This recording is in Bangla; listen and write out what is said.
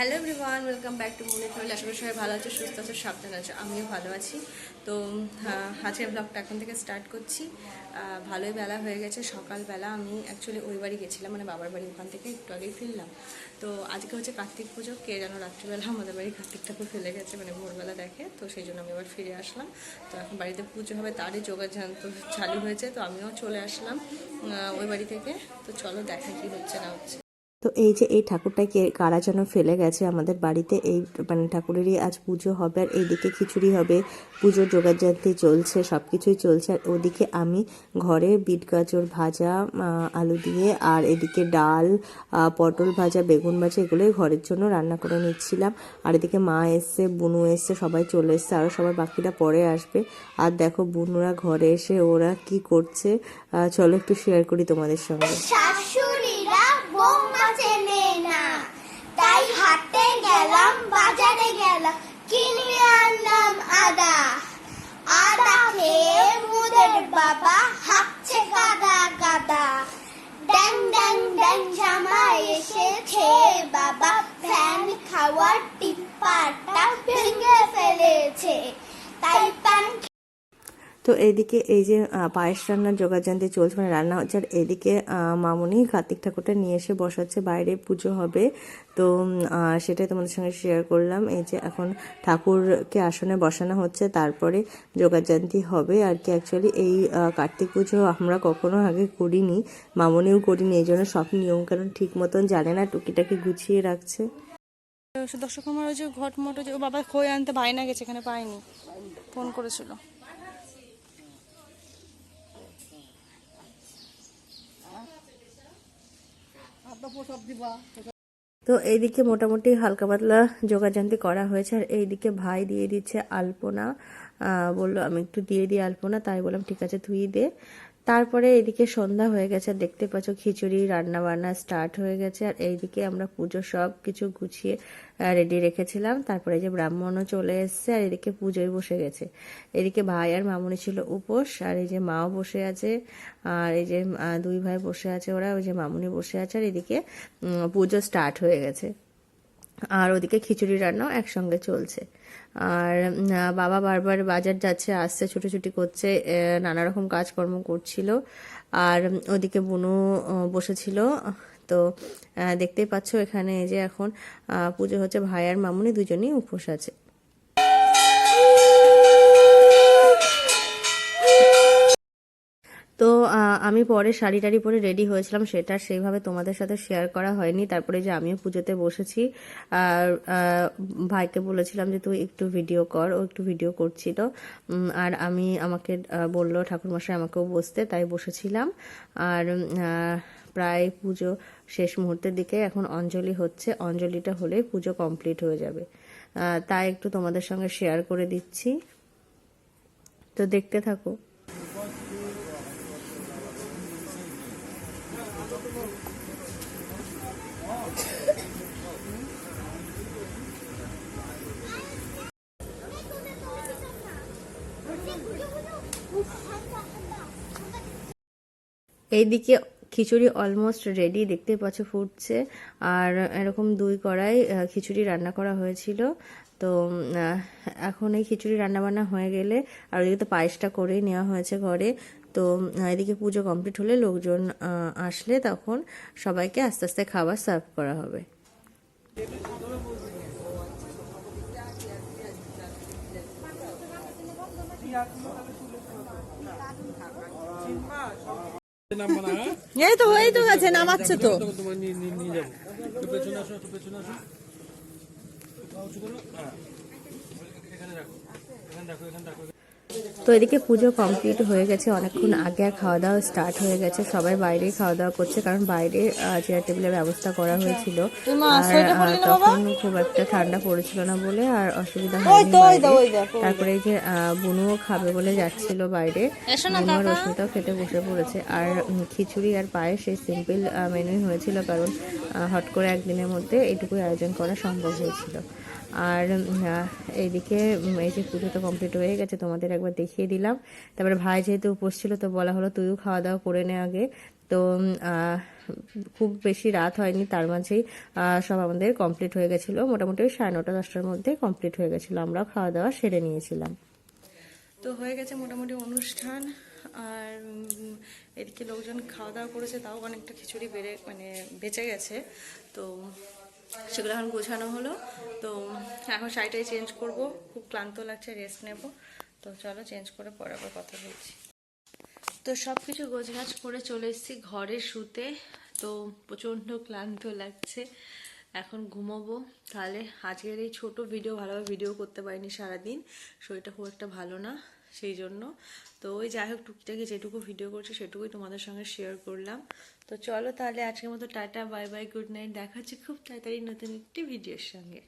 Hello everyone welcome back to মনে ফ্যামিলি আশা করি সবাই ভালো আছে সুস্থ আছে সাবধান আছে আমিও ভালো আছি। তো আহ, আজকের ব্লগটা এখন থেকে স্টার্ট করছি। ভালোই বেলা হয়ে গেছে সকালবেলা আমি অ্যাকচুয়ালি ওই বাড়ি গেছিলাম মানে বাবার বাড়ি ওখান থেকে একটু আগেই ফিরলাম। তো আজকে হচ্ছে কার্তিক পুজো কে যেন রাত্রিবেলা আমাদের বাড়ি কার্তিক ঠাকুর ফেলে গেছে মানে ভোরবেলা দেখে তো সেই জন্য আমি আবার ফিরে আসলাম। তো এখন বাড়িতে পুজো হবে তারই যোগাযোগ তো চালু হয়েছে তো আমিও চলে আসলাম ওই বাড়ি থেকে। তো চলো দেখা কি হচ্ছে না হচ্ছে। তো এই যে এই ঠাকুরটাকে কারা যেন ফেলে গেছে আমাদের বাড়িতে, এই মানে ঠাকুরেরই আজ পুজো হবে আর এইদিকে খিচুড়ি হবে, পুজোর যোগাযান্তি চলছে সব কিছুই চলছে। আর ওদিকে আমি ঘরে বিট গাজর ভাজা আলু দিয়ে আর এদিকে ডাল পটল ভাজা, বেগুন ভাজা, এগুলোই ঘরের জন্য রান্না করে নিচ্ছিলাম। আর এদিকে মা এসছে, বুনু এসছে, সবাই চলে এসছে আরও সবার বাকিরা পরে আসবে। আর দেখো, বুনুরা ঘরে এসে ওরা কি করছে চলো একটু শেয়ার করি তোমাদের সঙ্গে শাশুড়িরা বৌমা চেনে না তাই হাটে গেলাম, বাজারে গেলাম, কিনে আনলাম আদা। আদা খেয়ে মুদের বাবা হাঁকছে কাদা গাদা। ড্যাং ড্যাং ড্যাং জামা এসেছে, বাবা ফ্যান খাওয়ার টিপ্পাটা ভেঙে ফেলেছে। তাই প্যান তো এইদিকে এই যে পায়েস রান্নার যোগাযান্তি চলছে মানে রান্না হচ্ছে। আর এইদিকে আহ, মামুনি কার্তিক ঠাকুরটা নিয়ে এসে বসাচ্ছে বাইরে পুজো হবে। তো সেটাই তোমাদের সঙ্গে শেয়ার করলাম। এই যে এখন ঠাকুরকে আসনে বসানো হচ্ছে তারপরে যোগাযান্তি হবে। আর কি অ্যাকচুয়ালি এই কার্তিক পুজো আমরা কখনো আগে করিনি মামুনিও করিনি এই জন্য সব নিয়ম নিয়মকানুন ঠিক মতন জানে না টুকিটাকি গুছিয়ে রাখছে। দর্শক আমার ওই যে ঘট মটো যে ও বাবা খই আনতে বায়না গেছে এখানে পাইনি ফোন করেছিল। তো এইদিকে মোটামুটি হালকা পাতলা যোগাযান্তি করা হয়েছে, আর এইদিকে ভাই দিয়ে দিচ্ছে আলপনা। বলল, আমি একটু দিয়ে দিই আলপনা। তাই বললাম, ঠিক আছে, তুই দে। তারপরে এদিকে সন্ধ্যা হয়ে গেছে, দেখতে পাচ্ছ খিচুড়ি রান্না বান্না স্টার্ট হয়ে গেছে। আর এইদিকে আমরা পুজো সব কিছু গুছিয়ে রেডি রেখেছিলাম। তারপরে যে ব্রাহ্মণও চলে এসছে, আর এদিকে পুজোয় বসে গেছে। এদিকে ভাই আর মামুনি ছিল উপোস, আর এই যে মাও বসে আছে, আর এই যে দুই ভাই বসে আছে ওরা, ওই যে মামুনি বসে আছে, আর এদিকে পুজো স্টার্ট হয়ে গেছে। আর ওদিকে খিচুড়ি রান্নাও একসঙ্গে চলছে। আর বাবা বারবার বাজার যাচ্ছে, আসছে, ছুটোছুটি করছে নানা রকম কাজকর্ম করছিল। আর ওদিকে বুনু বসেছিল। তো দেখতেই পাচ্ছ এখানে যে এখন পুজো হচ্ছে ভাই আর মামুনি দুজনেই উপোস আছে। তো আমি পরে শাড়ি টাড়ি পরে রেডি হয়েছিলাম, সেটা সেইভাবে তোমাদের সাথে শেয়ার করা হয়নি। তারপরে যে আমিও পুজোতে বসেছি, আর ভাইকে বলেছিলাম যে তুই একটু ভিডিও কর, ও একটু ভিডিও করছিল। আর আমি আমাকে বলল ঠাকুরমশাই আমাকেও বসতে, তাই বসেছিলাম। আর প্রায় পুজো শেষ মুহূর্তের দিকে এখন অঞ্জলি হচ্ছে, অঞ্জলিটা হলে পুজো কমপ্লিট হয়ে যাবে। তাই একটু তোমাদের সঙ্গে শেয়ার করে দিচ্ছি। তো দেখতে থাকো। এইদিকে খিচুড়ি অলমোস্ট রেডি দেখতে পাচ্ছ ফুটছে। আর এরকম দুই কড়াই খিচুড়ি রান্না করা হয়েছিল। তো এখন এই খিচুড়ি রান্না বান্না হয়ে গেলে আর ওইদিকে তো পায়েসটা করেই নেওয়া হয়েছে ঘরে। তো এদিকে পুজো কমপ্লিট হলে লোকজন আসলে তখন সবাইকে আস্তে আস্তে খাবার সার্ভ করা হবে। এই তো হয়েই তো গেছে নামাচ্ছে তো। এখানে রাখো এখানে রাখো এখানে রাখো তো এদিকে পুজো কমপ্লিট হয়ে গেছে অনেকক্ষণ আগে আর খাওয়া দাওয়া স্টার্ট হয়ে গেছে সবাই বাইরেই খাওয়া দাওয়া করছে কারণ বাইরে চেয়ার টেবিলের ব্যবস্থা করা হয়েছিল। আর তখন খুব একটা ঠান্ডা পড়েছিল না বলে আর অসুবিধা হয়নি তারপরে এই যে বুনুও খাবে বলে যাচ্ছিল বাইরে। বুনু আর রশ্মিতাও খেতে বসে পড়েছে। আর খিচুড়ি আর পায়েস সেই সিম্পল মেনুই হয়েছিল কারণ হট করে একদিনের মধ্যে এটুকুই আয়োজন করা সম্ভব হয়েছিল। আর এইদিকে এই যে পুজো তো কমপ্লিট হয়ে গেছে, তোমাদের একবার দেখিয়ে দিলাম। তারপরে ভাই যেহেতু উপোস ছিল, তো বলা হলো তুইও খাওয়া দাওয়া করে নে আগে। তো খুব বেশি রাত হয়নি, তার মাঝেই সব আমাদের কমপ্লিট হয়ে গেছিল। মোটামুটি সাড়ে নটা, দশটার মধ্যে কমপ্লিট হয়ে গেছিল। আমরা খাওয়া দাওয়া সেরে নিয়েছিলাম। তো হয়ে গেছে মোটামুটি অনুষ্ঠান। আর এদিকে লোকজন খাওয়া দাওয়া করেছে, তাও অনেকটা খিচুড়ি বেড়ে মানে বেঁচে গেছে। তো সেগুলো এখন গোছানো হলো। তো এখন শাড়িটাই চেঞ্জ করব। খুব ক্লান্ত লাগছে রেস্ট নেব। তো চলো চেঞ্জ করে পরে আবার কথা বলছি। তো সব কিছু গোছগাছ করে চলে এসেছি ঘরে শুতে। তো প্রচণ্ড ক্লান্ত লাগছে। এখন ঘুমাবো। তাহলে আজকের এই ছোট ভিডিও ভালোভাবে ভিডিও করতে পারিনি সারাদিন। শরীরটা খুব একটা ভালো না, সেই জন্য। তো ওই যাই হোক, টুকিটাকি যেটুকু ভিডিও করছে, সেটুকুই তোমাদের সঙ্গে শেয়ার করলাম। তো চলো তাহলে আজকের মতো tata bye bye good night দেখা হচ্ছে খুব তাড়াতাড়ি নতুন একটি ভিডিওর সঙ্গে।